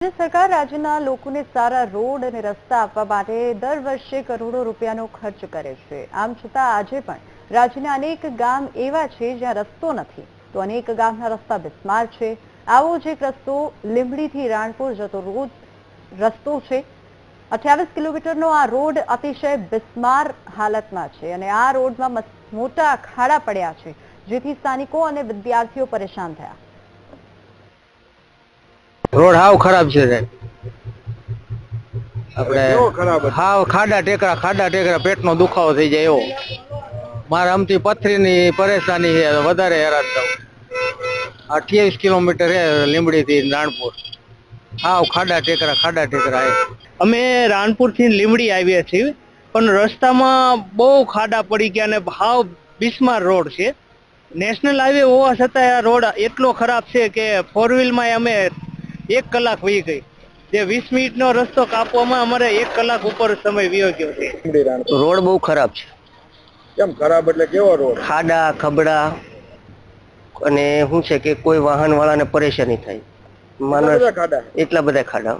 સરકાર રાજ્યના લોકોને સારા રોડ અને રસ્તા આપવા માટે દર વર્ષે કરોડો રૂપિયાનો ખર્ચ કરે છે. આમ છતાં આજે પણ રાજ્યના અનેક ગામ એવા છે જ્યાં રસ્તો નથી. તો અનેક ગામના રસ્તા બિસ્માર છે. આવો જ એક રસ્તો લીંબડીથી રાણપુર જતો રોડ રસ્તો છે. અઠ્યાવીસ કિલોમીટરનો આ રોડ અતિશય બિસ્માર હાલતમાં છે અને આ રોડમાં મોટા ખાડા પડ્યા છે, જેથી સ્થાનિકો અને વિદ્યાર્થીઓ પરેશાન થયા. રોડ હાવ ખરાબ છે સાહેબ. આપણે હાવ ખાડા ટેકરા ખાડા ટેકરા પેટનો દુખાવો થઈ જાય એવો. મારે આમથી પથરીની પરેશાની છે વધારે હેરાન થવું અઠ્યાવીસ કિલોમીટર છે લીમડીથી રાણપુર. હાવ ખાડા ટેકરા ખાડા ટેકરા અમે રાણપુરથી લીમડી આવ્યા છીએ પણ રસ્તામાં બહુ ખાડા પડી ગયા અને હાવ બિસ્માર રોડ છે. નેશનલ હાઈવે હોવા છતાં આ રોડ એટલો ખરાબ છે કે ફોર વ્હીલમાં અમે એક કલાક વહી ગઈ. જે વીસ મિનિટનો રસ્તો કાપવામાં અમારે એક કલાક ઉપર સમય વયો ગયો છે. રોડ બહુ ખરાબ છે. કેમ ખરાબ એટલે કેવો રોડ? ખાડા ખબડા અને શું છે કે કોઈ વાહન વાળાને પરેશાની થાય. કેટલા એટલા બધા ખાડા.